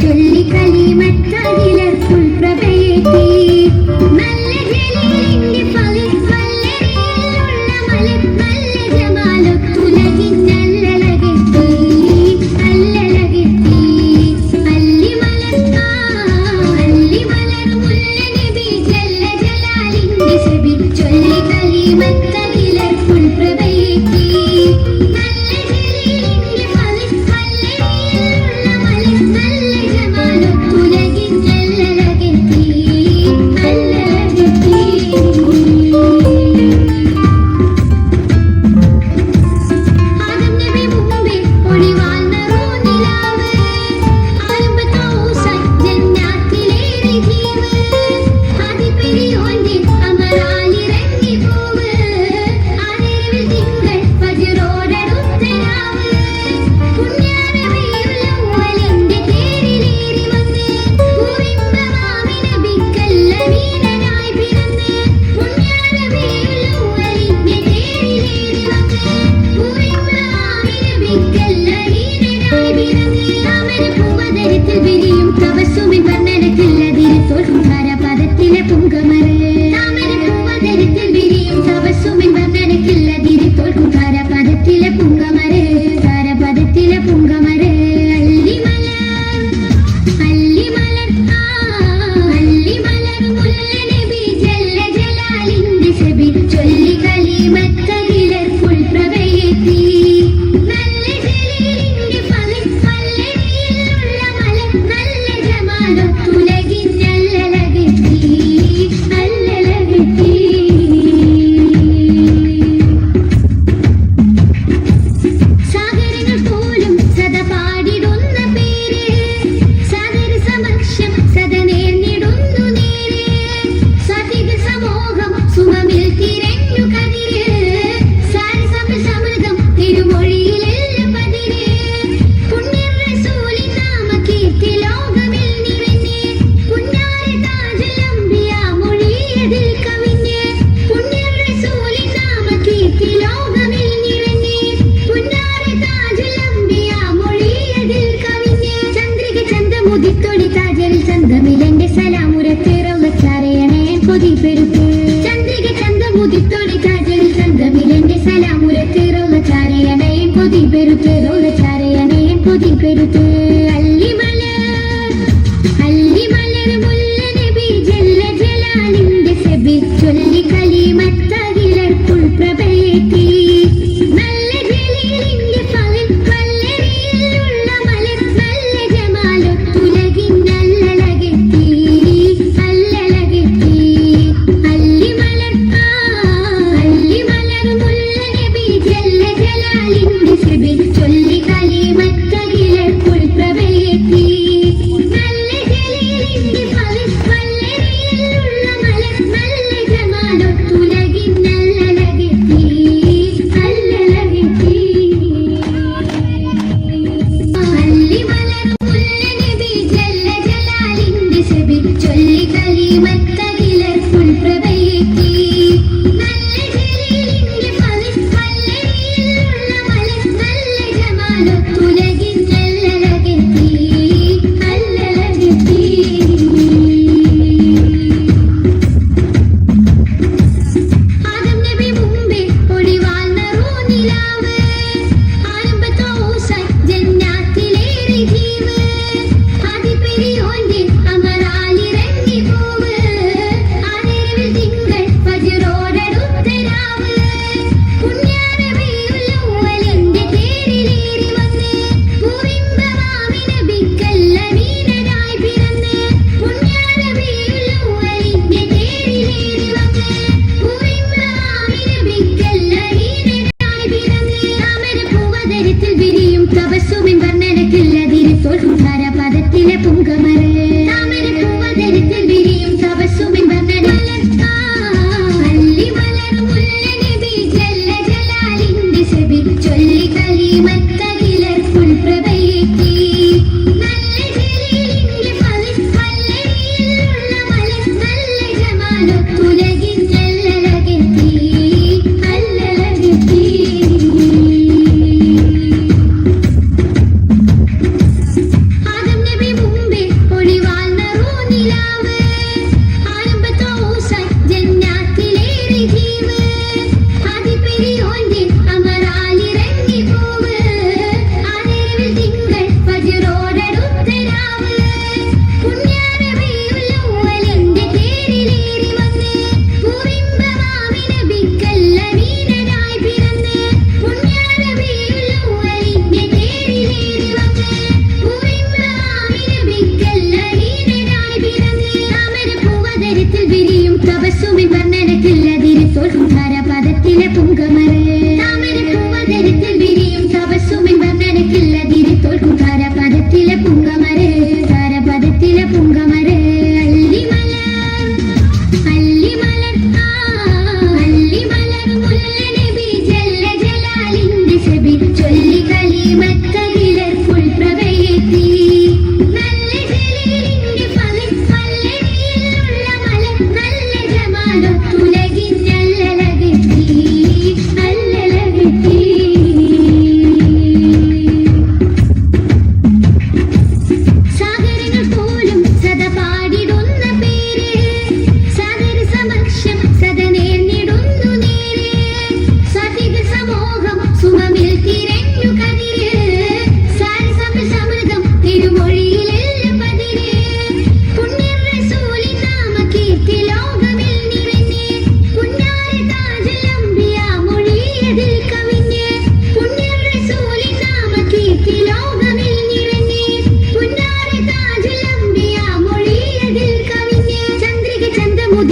ചൊല്ലി കലിമത്തതിലെ സുൽപ്രഭയേറ്റി നല്ല ജലീലിന്റെ ഫലം വല്ലരിയിലുള്ള മല നല്ല ജമാലൊത്തുലകിൻ നല്ലലകെത്തി നല്ലലകെത്തി അല്ലി മലർത്താ അല്ലി മലർ മുല്ല നബി ജല്ല ജലാലിന്റെ ശബി ചൊല്ലി കലിമത്ത Receber you. തപസ്സുമിൻ വർണനക്കില്ലതിരി തോൽധാര പദത്തിലെ പുങ്കമറ് Nie pomógł.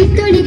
victoria.